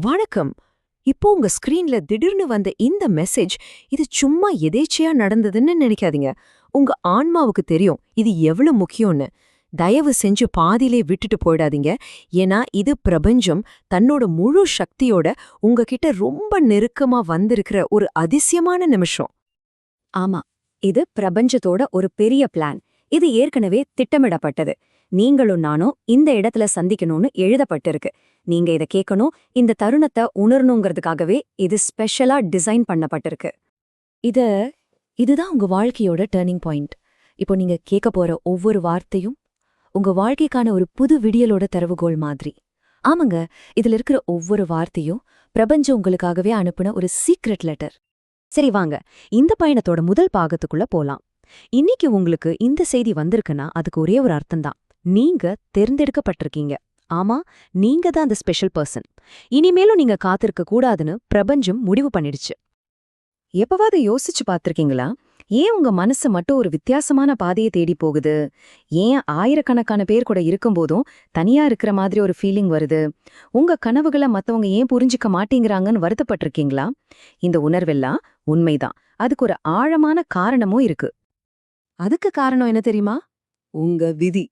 வணக்கம். இப்போ உங்க ஸ்கிரீன்ல திடீர்னு வந்த இந்த மெசேஜ் இது சும்மா எதேச்சையா நடந்ததுன்னு நினைக்காதீங்க. உங்க ஆன்மாவுக்கு தெரியும் இது எவ்வளவு முக்கியம்னு. தயவு செஞ்சு பாதியிலே விட்டுட்டு போயிடாதீங்க. ஏன்னா இது பிரபஞ்சம் தன்னோட முழு சக்தியோட உங்ககிட்ட ரொம்ப நெருக்கமா வந்திருக்கிற ஒரு அதிசயமான நிமிஷம். ஆமா இது பிரபஞ்சத்தோட ஒரு பெரிய பிளான் இது ஏற்கனவே திட்டமிடப்பட்டது. நீங்களும் நானும் இந்த இடத்துல சந்திக்கணும்னு எழுதப்பட்டிருக்கு. நீங்க இத கேட்கணும் இந்த தருணத்தை உணரணுங்கிறதுக்காகவே இது ஸ்பெஷலா டிசைன் பண்ணப்பட்டிருக்கு. இத இதுதான் உங்க வாழ்க்கையோட டேர்னிங் பாயிண்ட் இப்போ நீங்க கேட்க போற ஒவ்வொரு வார்த்தையும் உங்க வாழ்க்கைக்கான ஒரு புது விடியலோட தரவுகோல் மாதிரி. ஆமாங்க இதுல இருக்கிற ஒவ்வொரு வார்த்தையும் பிரபஞ்சம் உங்களுக்காகவே அனுப்புன ஒரு சீக்ரெட் லெட்டர் சரி வாங்க. இந்த பயணத்தோட முதல் பாகத்துக்குள்ள போலாம். இன்னைக்கு உங்களுக்கு இந்த செய்தி வந்திருக்குன்னா அதுக்கு ஒரே ஒரு அர்த்தம்தான். நீங்க தேர்ந்தெடுக்கப்பட்டிருக்கீங்க. ஆமா நீங்க தான் அந்த ஸ்பெஷல் பர்சன் இனிமேலும் நீங்க காத்திருக்க கூடாதுன்னு பிரபஞ்சம் முடிவு பண்ணிடுச்சு. எப்பவாவது யோசிச்சு பார்த்திருக்கீங்களா? ஏன் உங்க மனசு மட்டும் ஒரு வித்தியாசமான பாதையை தேடி போகுது? ஏன் ஆயிரக்கணக்கான பேர் கூட இருக்கும்போதும் தனியா இருக்கிற மாதிரி ஒரு ஃபீலிங் வருது? உங்க கனவுகளை மத்தவங்க ஏன் புரிஞ்சுக்க மாட்டேங்கிறாங்கன்னு வருத்தப்பட்டிருக்கீங்களா? இந்த உணர்வெல்லாம் உண்மைதான். அதுக்கு ஒரு ஆழமான காரணமும் இருக்கு. அதுக்கு காரணம் என்ன தெரியுமா? உங்க விதி.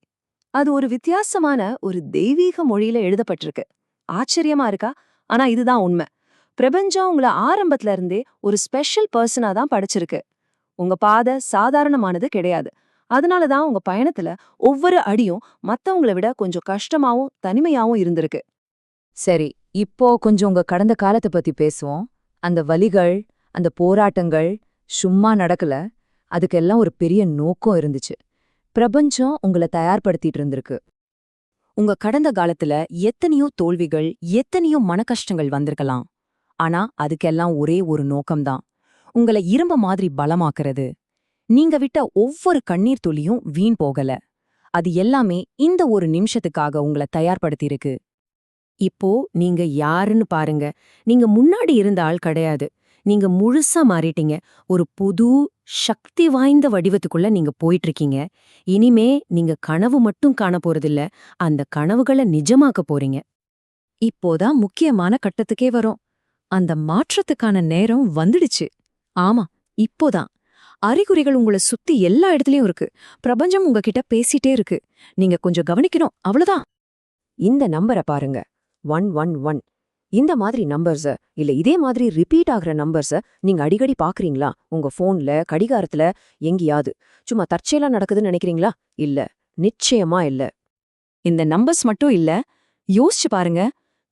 அது ஒரு வித்தியாசமான ஒரு தெய்வீக மொழியில எழுதப்பட்டிருக்கு. ஆச்சரியமா இருக்கா? ஆனா இதுதான் உண்மை. பிரபஞ்சம் உங்களை ஆரம்பத்துல இருந்தே ஒரு ஸ்பெஷல் பர்சனா தான் படைச்சிருக்கு. உங்க பாதை சாதாரணமானது கிடையாது. அதனால தான் உங்க பயணத்துல ஒவ்வொரு அடியும் மத்தவங்கள விட கொஞ்சம் கஷ்டமாவும் தனிமையாவும் இருந்திருக்கு. சரி இப்போ கொஞ்சம் உங்க கடந்த காலத்தை பத்தி பேசுவோம். அந்த வலிகள் அந்த போராட்டங்கள் சும்மா நடக்கல. அதுக்கெல்லாம் ஒரு பெரிய நோக்கம் இருந்துச்சு. பிரபஞ்சம் உங்களை தயார்படுத்திட்டு இருந்திருக்கு. உங்க கடந்த காலத்துல எத்தனையோ தோல்விகள் எத்தனையோ மனக்கஷ்டங்கள் வந்திருக்கலாம். ஆனா அதுக்கெல்லாம் ஒரே ஒரு நோக்கம்தான். உங்களை இரும்ப மாதிரி பலமாக்குறது. நீங்க விட்ட ஒவ்வொரு கண்ணீர் துளியும் வீண் போகல. அது எல்லாமே இந்த ஒரு நிமிஷத்துக்காக உங்களை தயார்படுத்தியிருக்கு. இப்போ நீங்க யாருன்னு பாருங்க. நீங்க முன்னாடி இருந்த ஆள் கிடையாது. நீங்க முழுசா மாறிட்டீங்க. ஒரு புது சக்தி வாய்ந்த வடிவத்துக்குள்ள நீங்க போயிட்டு இருக்கீங்க இனிமே நீங்க கனவு மட்டும் காண போறதில்ல. அந்த கனவுகளை நிஜமாக்க போறீங்க. இப்போதான் முக்கியமான கட்டத்துக்கே வரும். அந்த மாற்றத்துக்கான நேரம் வந்துடுச்சு. ஆமா இப்போதான். அறிகுறிகள் உங்களை சுத்தி எல்லா இடத்துலயும் இருக்கு. பிரபஞ்சம் உங்ககிட்ட பேசிட்டே இருக்கு. நீங்க கொஞ்சம் கவனிக்கணும். அவ்வளவுதான். இந்த நம்பரை பாருங்க. One one one. இந்த மாதிரி நம்பர்ஸ இல்ல இதே மாதிரி ரிப்பீட் ஆகுற நம்பர்ஸ நீங்க அடிக்கடி பாக்குறீங்களா? உங்க ஃபோனில் கடிகாரத்துல எங்கேயாவது? சும்மா தற்செயலா நடக்குதுன்னு நினைக்கிறீங்களா? இல்ல. நிச்சயமா இல்ல. இந்த நம்பர்ஸ் மட்டும் இல்ல யோசிச்சு பாருங்க.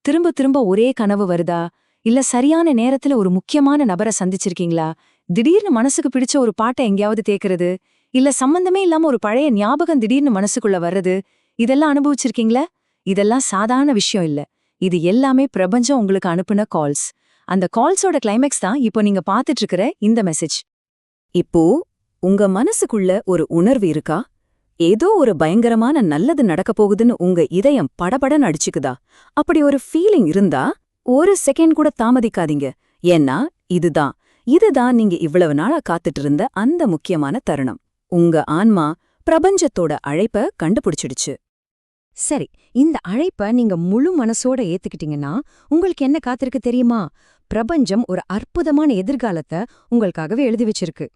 திரும்ப திரும்ப ஒரே கனவு வருதா? இல்ல சரியான நேரத்துல ஒரு முக்கியமான நபரை சந்திச்சிருக்கீங்களா? திடீர்னு மனசுக்கு பிடிச்ச ஒரு பாட்டை எங்கேயாவது கேக்குறது இல்ல சம்பந்தமே இல்லாம ஒரு பழைய ஞாபகம் திடீர்னு மனசுக்குள்ள வர்றது? இதெல்லாம் அனுபவிச்சிருக்கீங்களா? இதெல்லாம் சாதாரண விஷயம் இல்ல. இது எல்லாமே பிரபஞ்சம் உங்களுக்கு அனுப்புன கால்ஸ் அந்த கால்ஸோட கிளைமேக்ஸ் தான் இப்போ நீங்க பாத்துட்டு இருக்கிற இந்த மெசேஜ் இப்போ உங்க மனசுக்குள்ள ஒரு உணர்வு இருக்கா? ஏதோ ஒரு பயங்கரமான நல்லது நடக்க போகுதுன்னு உங்க இதயம் படபடன்னு அடிச்சுக்குதா அப்படி ஒரு ஃபீலிங் இருந்தா ஒரு செகண்ட் கூட தாமதிக்காதீங்க. ஏன்னா இதுதான். இதுதான் நீங்க இவ்வளவு நாளா காத்துட்டு இருந்த அந்த முக்கியமான தருணம். உங்க ஆன்மா பிரபஞ்சத்தோட அழைப்ப கண்டுபிடிச்சிடுச்சு. சரி இந்த அழைப்ப நீங்க முழு மனசோட ஏத்துக்கிட்டீங்கன்னா உங்களுக்கு என்ன காத்திருக்கு தெரியுமா? பிரபஞ்சம் ஒரு அற்புதமான எதிர்காலத்தை உங்களுக்காகவே எழுதி வச்சிருக்கு.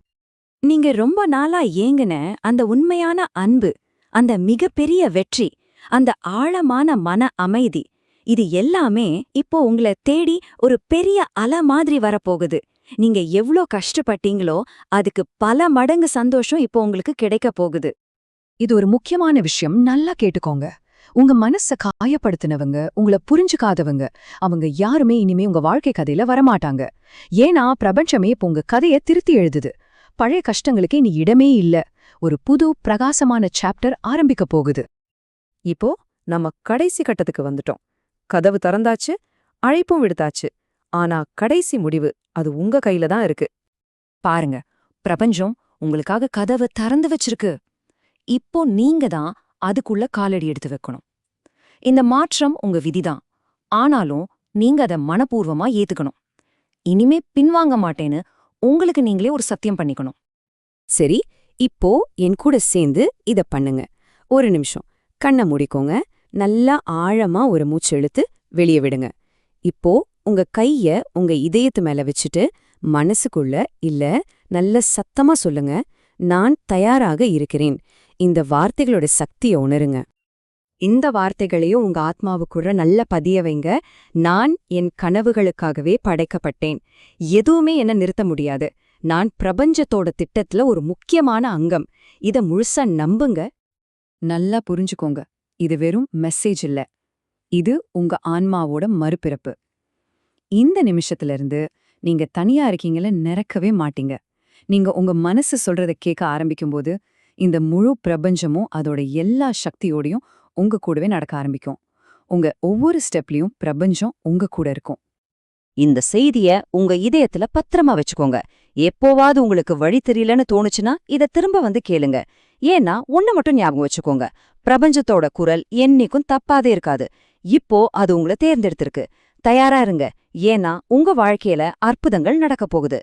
நீங்க ரொம்ப நாளா ஏங்குன அந்த உண்மையான அன்பு அந்த மிகப்பெரிய வெற்றி அந்த ஆழமான மன அமைதி இது எல்லாமே இப்போ உங்களை தேடி ஒரு பெரிய அலை மாதிரி வரப்போகுது. நீங்க எவ்ளோ கஷ்டப்பட்டீங்களோ அதுக்கு பல மடங்கு சந்தோஷம் இப்போ உங்களுக்கு கிடைக்க போகுது. இது ஒரு முக்கியமான விஷயம் நல்லா கேட்டுக்கோங்க. உங்க மனச காயப்படுத்தினவங்க உங்கள புரிஞ்சுக்காதவங்க அவங்க யாருமே இனிமே உங்க வாழ்க்கை கதையில வரமாட்டாங்க. ஏன்னா பிரபஞ்சமே இப்போ உங்க கதைய திருத்தி எழுதுது. பழைய கஷ்டங்களுக்கு இனி இடமே இல்ல. ஒரு புது பிரகாசமான சாப்டர் ஆரம்பிக்க போகுது. இப்போ நம்ம கடைசி கட்டத்துக்கு வந்துட்டோம். கதவு திறந்தாச்சு அழைப்பும் விடுத்தாச்சு. ஆனா கடைசி முடிவு அது உங்க கையில தான் இருக்கு. பாருங்க பிரபஞ்சம் உங்களுக்காக கதவை திறந்து வச்சிருக்கு. இப்போ நீங்க தான் அதுக்குள்ள காலடி எடுத்து வைக்கணும். இந்த மாற்றம் உங்க விதிதான். ஆனாலும் நீங்க அதை மனப்பூர்வமா ஏத்துக்கணும். இனிமே பின்வாங்க மாட்டேன்னு உங்களுக்கு நீங்களே ஒரு சத்தியம் பண்ணிக்கணும். சரி இப்போ என் கூட சேர்ந்து இத பண்ணுங்க. ஒரு நிமிஷம். கண்ணை முடிக்கோங்க. நல்லா ஆழமா ஒரு மூச்சு இழுத்து வெளியே விடுங்க. இப்போ உங்க கைய உங்க இதயத்து மேல வச்சுட்டு மனசுக்குள்ள இல்ல நல்ல சத்தமா சொல்லுங்க. நான் தயாராக இருக்கிறேன். இந்த வார்த்தைகளோட சக்தியை உணருங்க. இந்த வார்த்தைகளையும் உங்க ஆத்மாவுக்குள்ள நல்ல பதிய வைங்க. நான் என் கனவுகளுக்காகவே படைக்கப்பட்டேன். எதுவுமே என்ன நிறுத்த முடியாது. நான் பிரபஞ்சத்தோட திட்டத்துல ஒரு முக்கியமான அங்கம். இத முழுசா நம்புங்க. நல்லா புரிஞ்சுக்கோங்க. இது வெறும் மெசேஜ் இல்ல. இது உங்க ஆன்மாவோட மறுபிறப்பு. இந்த நிமிஷத்துல இருந்து நீங்க தனியா இருக்கீங்கள நிறக்கவே மாட்டீங்க. நீங்க உங்க மனசு சொல்றத கேட்க ஆரம்பிக்கும்போது இந்த முழு பிரபஞ்சமும் அதோட எல்லா சக்தியோடையும் உங்க கூடவே நடக்க ஆரம்பிக்கும். உங்க ஒவ்வொரு ஸ்டெப்லயும் பிரபஞ்சம் உங்க கூட இருக்கும். இந்த செய்திய உங்க இதயத்துல பத்திரமா வச்சுக்கோங்க. எப்போவாது உங்களுக்கு வழி தெரியலன்னு தோணுச்சுன்னா இத திரும்ப வந்து கேளுங்க. ஏன்னா ஒன்னு மட்டும் ஞாபகம் வச்சுக்கோங்க. பிரபஞ்சத்தோட குரல் என்னைக்கும் தப்பாதே இருக்காது. இப்போ அது உங்களை தேர்ந்தெடுத்திருக்கு. தயாரா இருங்க. ஏன்னா உங்க வாழ்க்கையில அற்புதங்கள் நடக்கப் போகுது.